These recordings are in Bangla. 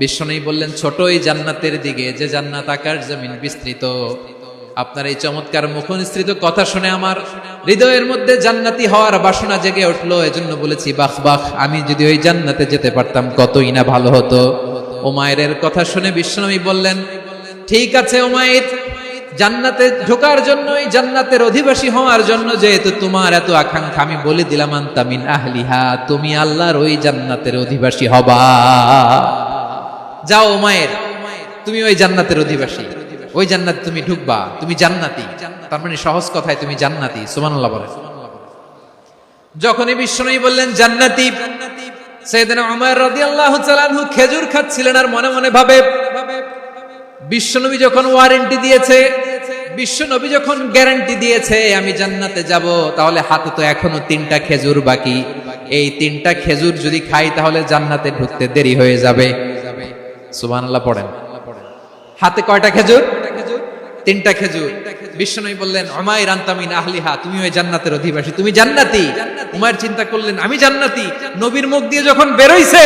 বিশ্বনবী বললেন ছোট এই জান্নাতের দিকে, যে জান্নাত আকার জমিন বিস্তৃত। আপনার এই চমৎকার মুখনিসৃত কথা শুনে আমার হৃদয়ের মধ্যে জান্নাতি হওয়ার বাসনা জেগে উঠল। এজন্য বলেছি, বাহ বাহ, আমি যদি ওই জান্নাতে যেতে পারতাম, কতই না ভালো হতো। ওমায়ের কথা শুনে বিশ্বনবী বললেন, ঠিক আছে ওমায়ের, জান্নাতে ঢোকার জন্য এই জান্নাতের অধিবাসী হওয়ার জন্য যেহেতু তোমার এত আকাঙ্ক্ষা, আমি বলে দিলাম আন্তামিন আহলিহা, তুমি আল্লাহর ওই জান্নাতের অধিবাসী হবা। যাও মায়ের তুমি ওই জান্নাতের অধিবাসী। ওই জান্নাত তুমি ঢুকবা, তুমি জান্নাতি। তার মানে সহজ কথায় তুমি জান্নাতি, সুবহানাল্লাহ বলেন যখনই বিশ্বনবী বললেন, জান্নাতি। সৈয়দনা উমর রাদিয়াল্লাহু তাআলা আনহু খেজুর খাচ্ছিলেন আর মনে মনে ভাবে, বিশ্বনবী যখন ওয়ারেন্টি দিয়েছে, বিশ্বনবী যখন গ্যারান্টি দিয়েছে, আমি জান্নাতে যাব, তাহলে হাতে তো এখনও তিনটা খেজুর বাকি। এই তিনটা খেজুর যদি খাই, তাহলে জান্নাতে ঢুকতে দেরি হয়ে যাবে। সুবহানাল্লাহ পড়েন। হাতে কয়টা খেজুর? তিনটা খেজুর। বিশ্বনবী বললেন অমাই রান্তামিন আহলিহা তুমি ওই জান্নাতের অধিবাসী, তুমি জান্নাতি। উমায়ের চিন্তা করলেন, আমি জান্নাতি? নবীর মুখ দিয়ে যখন বেরোইছে,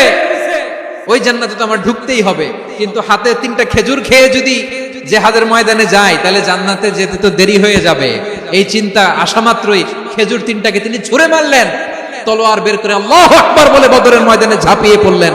ওই জান্নাতে তো আমার ঢুকতেই হবে। কিন্তু হাতে তিনটা খেজুর খেয়ে যদি জেহাদের ময়দানে যায়, তাহলে জান্নাতে যেতে তো দেরি হয়ে যাবে। এই চিন্তা আসা মাত্রই খেজুর তিনটাকে তিনি ছুঁড়ে মারলেন। তলোয়ার বের করে আল্লাহ আকবার বলে বদরের ময়দানে ঝাঁপিয়ে পড়লেন।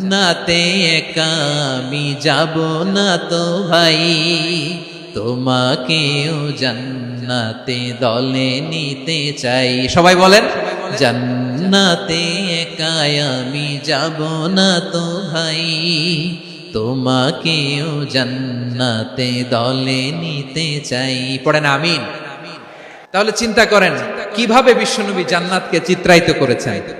জান্নাতে একা আমি যাব না তো ভাই। তোমাকেও জান্নাতে দলে নিতে চাই। সবাই বলেন, জান্নাতে একা আমি যাব না তো ভাই। তোমাকেও জান্নাতে দলে নিতে চাই। পড়েন আমিন। তাহলে চিন্তা করেন, কীভাবে বিশ্বনবী জান্নাতকে চিত্রায়িত করেছেন?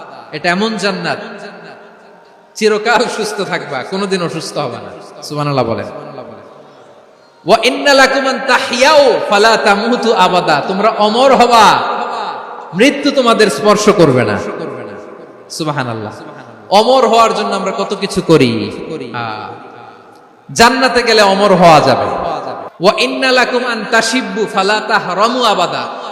এটা এমন জান্নাত। চিরকাল সুস্থ থাকবা কোনোদিন অসুস্থ হবে না। সুবহানাল্লাহ বলেন। মৃত্যু তোমাদের স্পর্শ করবে না। সুবহানাল্লাহ। অমর হওয়ার জন্য আমরা কত কিছু করি। জান্নাতে গেলে অমর হওয়া যাবে। ওয়া ইন্না লাকুম আন তাশিব্বু, ফালা তাহরামু আবাদা।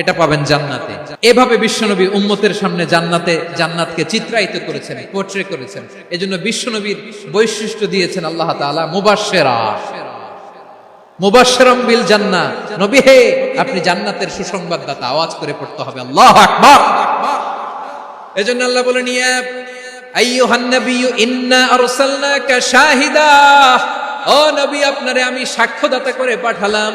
এটা পাবেন জান্নাতে। এভাবে বিশ্বনবী উম্মতের সামনে জান্নাতে, জান্নাতকে চিত্রায়িত করেছেন পোর্ট্রে করেছেন। এজন্য বিশ্বনবীর বৈশিষ্ট্য দিয়েছেন আল্লাহ তাআলা, মুবাশশিরা। মুবাশশিরাম বিল জান্নাহ নবী হে, আপনি জান্নাতের সুসংবাদদাতা, আওয়াজ করে পড়তে হবে। আল্লাহু আকবার। এজন্য আল্লাহ বলেন, ইয়া আইয়ুহান নাবিয়্যু, ইন্না আরসালনাকা শাহিদা। ও নবী, আপনারে আমি সাক্ষ্যদাতা করে পাঠালাম।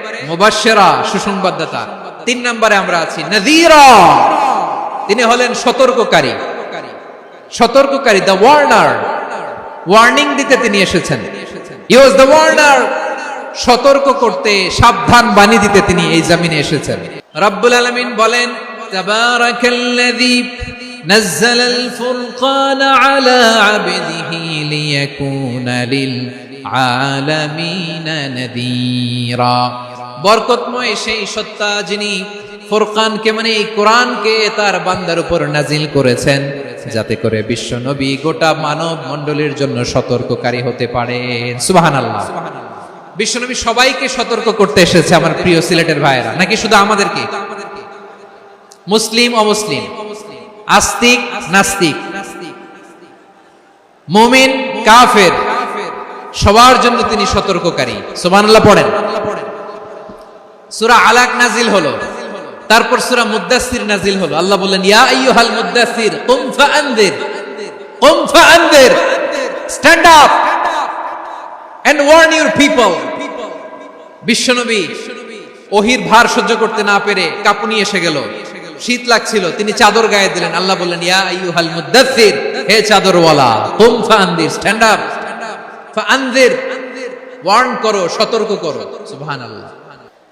মুবাশশিরা সুসংবাদদাতা তিন নম্বরে আমরা আছি নাযীরা তিনি হলেন সতর্ককারী সতর্ককারী দ্য ওয়ার্নার ওয়ার্নিং দিতে তিনি এসেছেন হি ওয়াজ দ্য ওয়ার্নার সতর্ক করতে সাবধান বাণী দিতে তিনি এই জামিনে এসেছেন রব্বুল আলামিন বলেন তাবারাকাল্লাযী نزل الفرقان على عبده ليكون للعالمين نذيرا বরকতময় সেই সত্তা যিনি ফুরকানকে মানে এই কোরআনকে তার বান্দার উপর নাজিল করেছেন, যাতে করে বিশ্ব নবী গোটা মানব মণ্ডলীর জন্য সতর্ককারী হতে পারে। সুবহানাল্লাহ। বিশ্বনবী সবাইকে সতর্ক করতে এসেছে আমার প্রিয় সিলেটের ভাইয়েরা। নাকি শুধু আমাদেরকে? মুসলিম, অমুসলিম? আস্তিক, নাস্তিক? মুমিন, কাফের? সবার জন্য তিনি সতর্ককারী। সুবহানাল্লাহ পড়েন। সূরা আলাক নাজিল হলো। তারপর সূরা মুদ্দাসির নাজিল হলো। আল্লাহ বললেন ওহির ভার সহ্য করতে না পেরে কাঁপুনি এসে গেল। শীত লাগছিল, তিনি চাদর গায়ে দিলেন। আল্লাহ বললেন হে চাদরওয়ালা ফাআনদির, স্ট্যান্ড আপ ওয়ার্ন করো, সতর্ক করো। সুবহানাল্লাহ।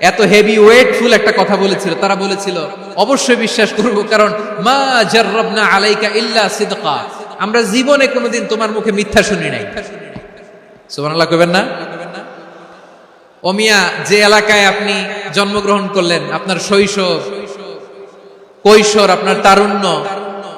এত হেভি ওয়েটফুল একটা কথা বলেছিল। তারা বলেছিল, অবশ্যই বিশ্বাস করব, কারণ মা জাররাবনা আলাইকা ইল্লা সিদকা। আমরা জীবনে কোনোদিন তোমার মুখে মিথ্যা শুনি নাই। সুবহানাল্লাহ কইবেন না? ওমিয়া যে এলাকায় আপনি জন্মগ্রহণ করলেন, আপনার শৈশব, কৈশোর, আপনার তারুণ্য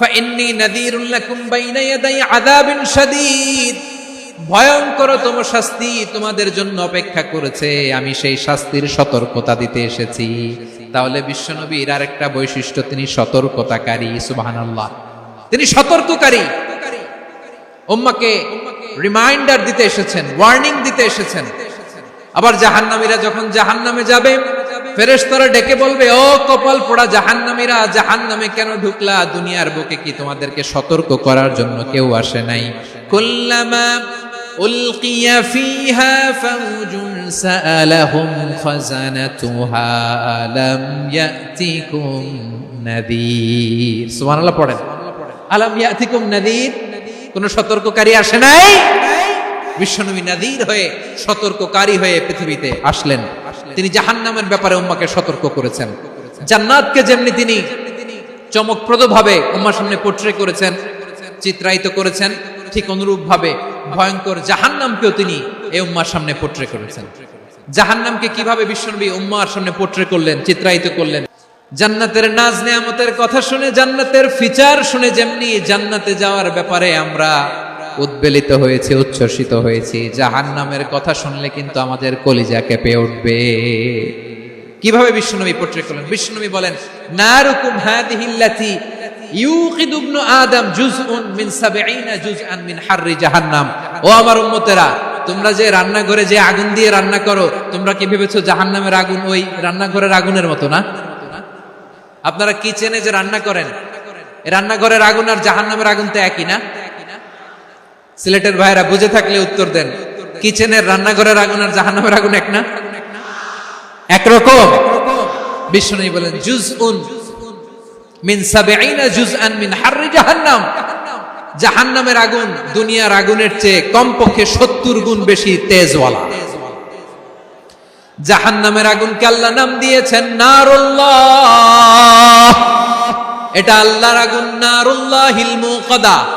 فإني نذير لكم بين يدي عذاب شديد ভয়ঙ্কর তম শাস্তি তোমাদের জন্য অপেক্ষা করেছে আমি সেই শাস্তির সতর্কতা দিতে এসেছি তাহলে বিশ্বনবীর আর একটা বৈশিষ্ট্য তিনি সতর্কতাকারী সুবহানাল্লাহ তিনি সতর্ককারী উম্মাকে রিমাইন্ডার দিতে এসেছেন ওয়ার্নিং দিতে এসেছেন আবার জাহান্নামীরা যখন জাহান্নামে যাবে ফেরেশতারা ডেকে বলবে, ও কপাল পোড়া জাহান্নামীরা, জাহান্নামে কেন ঢুকলা? দুনিয়ার বুকে কি তোমাদেরকে সতর্ক করার জন্য কেউ আসে নাই? কুল্লামা উলকিয়া ফিহা ফাউজুন সাআলাহুম খাজানাতুহা আলাম ইয়াতিকুম নাযীর সুবহানাল্লাহ পড়েন। আলাম ইয়াতিকুম নাযীর কোন সতর্ককারী আসে নাই? বিশ্বনবী নাদির হয়ে সতর্ককারী হয়ে পৃথিবীতে আসলেন। তিনি জাহান্নামের ব্যাপারে উম্মাকে সতর্ক করেছেন। জান্নাতকে যেমনি তিনি চমকপ্রদ ভাবে উম্মার সামনে পোট্রে করেছেন, চিত্রায়িত করেছেন, ঠিক অনুরূপ ভাবে ভয়ঙ্কর জাহান্নামকেও তিনি এই উম্মার সামনে পোট্রে করেছেন। জাহান্নামকে কীভাবে বিশ্বনবী উম্মার সামনে পোট্রে করলেন, চিত্রায়িত করলেন? জান্নাতের নাজ নেয়ামতের কথা শুনে, জান্নাতের ফিচার শুনে যেমনি জান্নাতে যাওয়ার ব্যাপারে আমরা উদ্বেলিত হয়েছে, উচ্ছ্বসিত হয়েছি। জাহান নামের কথা শুনলে কিন্তু আমাদের কলিজা কেঁপে উঠবে। কীভাবে বিশ্বনবী পোট্রে করলেন? বিশ্বনবী বলেন হাদিহিল্লাতি 70 জুজআন মিন হাররি জাহান্নাম। ও আমার তোমরা যে রান্নাঘরে যে আগুন দিয়ে রান্না করো, তোমরা কি ভেবেছো জাহান্নামের আগুন ওই রান্নাঘরের আগুনের মতো না? আপনারা কিচেনে যে রান্না করেন? রান্নাঘরের আগুন আর জাহান্নামের আগুন তো একই না? সিলেটের ভাইরা বুঝে থাকলে উত্তর দেন। কিচেনের রান্নাঘরের আগুন আর জাহান্নামের আগুন এক না? একরকম বিষ্ণু বলেন জুজ উন মিন সাবেইনা জুজ আন মিন হাররি জাহান্নাম। জাহান্নামের আগুন দুনিয়ার আগুনের চেয়ে কমপক্ষে সত্তর গুণ বেশি তেজওয়ালা। জাহান্নামের আগুনকে আল্লাহ নাম দিয়েছেন নারুল্লাহ। এটা আল্লাহর আগুন, নারুল্লাহিল মুকাদা।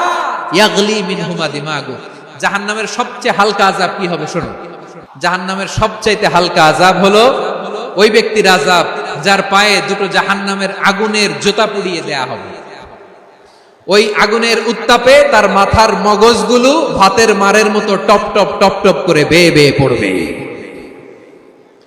ইয়াগলি মিনহুমা দিমাগু। জাহান্নামের সবচেয়ে হালকা আযাব কি হবে শুনুন জাহান্নামের সবচাইতে হালকা আযাব হলো ওই ব্যক্তির আযাব যার পায়ে দুটো জাহান্নামের আগুনের জোতা পুড়িয়ে দেয়া হবে। ওই আগুনের উত্তাপে তার মাথার মগজগুলো ভাতের মারের মতো টপ টপ টপ টপ করে বেয়ে বেয়ে পড়বে।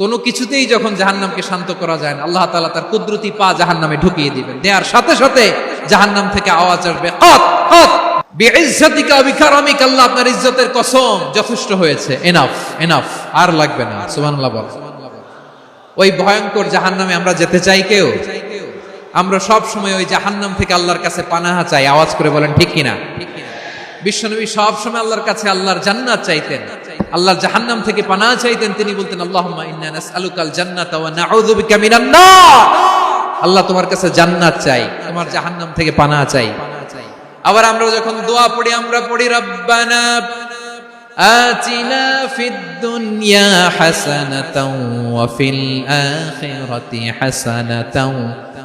কোনো কিছুতেই যখন জাহান্নামকে শান্ত করা যায় না, আল্লাহ তাআলা তার কুদরতি পা জাহান্নামে ঢুকিয়ে দিবেন। দেওয়ার সাথে সাথে জাহান্নাম থেকে আওয়াজ আসবে ইজ্জতের যথেষ্ট হয়েছে আর লাগবে না। ওই ভয়ঙ্কর জাহান্নামে আমরা যেতে চাই কেউ? আমরা ওই জাহান্নাম থেকে আল্লাহর কাছে পানাহা চাই, আওয়াজ করে বলেন বিশ্বনবী সব সময় আল্লাহর কাছে আল্লাহর জান্নাত চাইতেন। আল্লাহ জাহান্নাম থেকে পানা চাইতেন, তিনি বলতেন আল্লাহ আল্লাহ তোমার কাছে জান্নাত চাই, তোমার জাহান্নাম থেকে পানা চাই। আবার আমরা যখন দোয়া পড়ি, আমরা পড়ি, রব্বানা আতিনা ফিদ দুনিয়া হাসানাতাও ওয়া ফিল আখিরাতি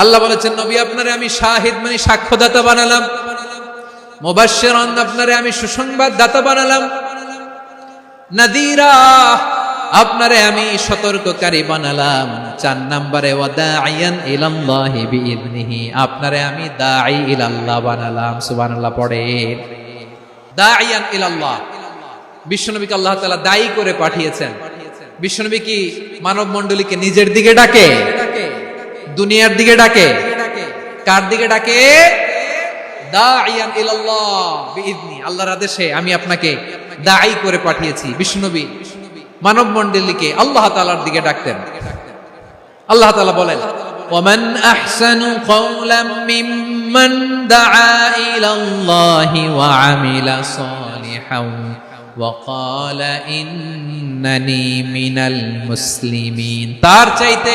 আল্লাহ বলেছেন, নবী, আপনারে আমি শাহিদ মানে সাক্ষ্যদাতা বানালাম। মুবাশশিরান আপনারে আমি সুসংবাদ দাতা বানালাম। নাদিরা, আপনারে আমি সতর্ককারী বানালাম। চার নম্বরে ওয়াদাইয়ান ইলাল্লাহি বিইذনিহি আপনারে আমি দাঈ ইলাল্লাহ বানালাম। সুবহানাল্লাহ পড়ে দাইয়ান ইলাল্লাহ। বিশ্বনবীকে আল্লাহ তাআলা দায়ী করে পাঠিয়েছেন। বিশ্বনবী কি মানব মণ্ডলীকে নিজের দিকে ডাকে? দুনিয়ার দিকে ডাকে। কার দিকে ডাকে? আল্লাহর আদেশে আমি আপনাকে দায়ী করে পাঠিয়েছি বিষ্ণুবী মানব মন্ডলীকে আল্লাহ তালার দিকে ডাকতেন। আল্লাহ তালা বলেন ومن أحسن قولا ممن دعا إلى الله وعمل صالحا وقال إنني من المسلمين তার চাইতে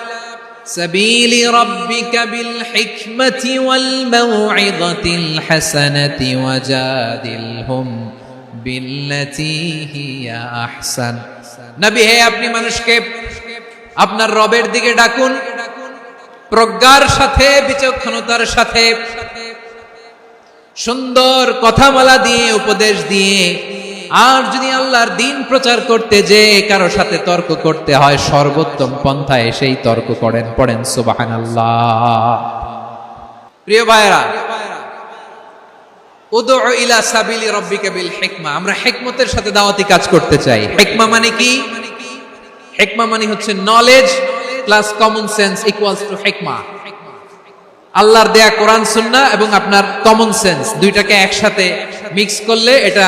سبيل ربك بالحكمة والموعظة الحسنة وجادلهم بالتي هي أحسن নবী হে আপনি মানুষকে আপনার রবের দিকে ডাকুন প্রজ্ঞার সাথে বিচক্ষণতার সাথে সুন্দর কথামালা দিয়ে উপদেশ দিয়ে আর যদি আল্লাহর দিন প্রচার করতে যে কারও সাথে তর্ক করতে হয়, সর্বোত্তম পন্থায় সেই তর্ক করেন, পড়েন সুবাহান আল্লাহ প্রিয় ভাইরা বিল হিকমা। আমরা হিকমতের সাথে দাওয়াতি কাজ করতে চাই। হিকমা মানে কি? হিকমা মানে হচ্ছে knowledge plus common sense to হিকমা আল্লাহর দেয়া কোরআন সুন্না এবং আপনার কমন সেন্স দুইটাকে একসাথে মিক্স করলে এটা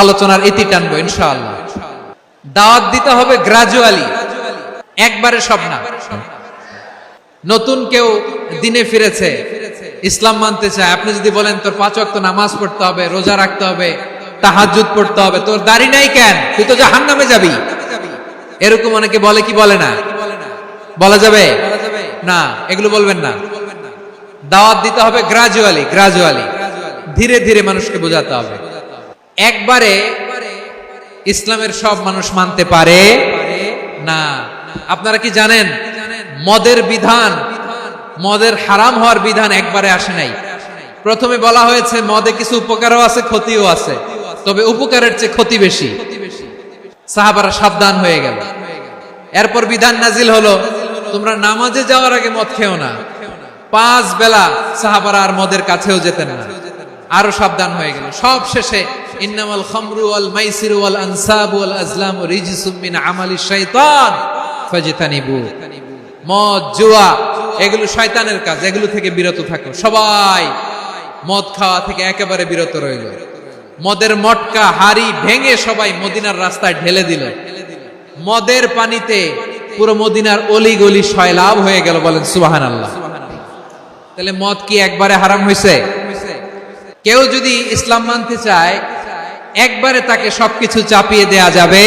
আলোচনার ইতি টানবো, ইনশাআল্লাহ। দাওয়াত দিতে হবে গ্রাজুয়ালি একবারে সব না। নতুন কেউ দিনে ফিরেছে, ইসলাম মানতে চায়। আপনি যদি বলেন, তোর পাঁচ ওয়াক্ত নামাজ পড়তে হবে, রোজা রাখতে হবে, তাহাজ্জুদ পড়তে হবে, তোর দাড়ি নাই কেন? তুই তো জাহান্নামে যাবি। এরকম অনেকে বলে কি বলে না? বলা যাবে? না, এগুলো বলবেন না। দাওয়াত দিতে হবে গ্রাজুয়ালি গ্রাজুয়ালি ধীরে ধীরে মানুষকে বোঝাতে হবে। একবারে ইসলামের সব মানুষ মানতে পারে না। আপনারা কি জানেন? মদের বিধান, মদের হারাম হওয়ার বিধান একবারে আসে নাই। প্রথমে বলা হয়েছে, মদে কিছু উপকারও আছে, ক্ষতিও আছে। তবে উপকারের চেয়ে ক্ষতি বেশি। সাহাবারা সাবধান হয়ে গেল। এরপর বিধান নাজিল হলো, তোমরা নামাজে যাওয়ার আগে মদ খেও না। পাঁচ বেলা সাহাবারা আর মদের কাছেও যেতেন না। আরও সাবধান হয়ে গেল। সব শেষে ইন্নামাল খামরু ওয়াল মাইসিরু ওয়াল আনসাবু ওয়াল আজলামু রিজসুম মিন আমালি শাইতান ফাজতানিবু। মদ, জুয়া, এগুলো শয়তানের কাজ, এগুলো থেকে বিরত থাকো। সবাই মদ খাওয়া থেকে একেবারে বিরত রইল। মদের মটকা, হাড়ি ভেঙে সবাই মদিনার রাস্তায় ঢেলে দিল। মদের পানিতে পুরো মদিনার অলি গলি সয়লাভ হয়ে গেল বলেন সুবাহান আল্লাহ তাহলে মদ কি একবারে হারাম হয়েছে কেউ যদি ইসলাম মানতে চায়, একবারে তাকে সবকিছু চাপিয়ে দেয়া যাবে?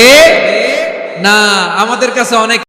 না, আমাদের কাছে অনেক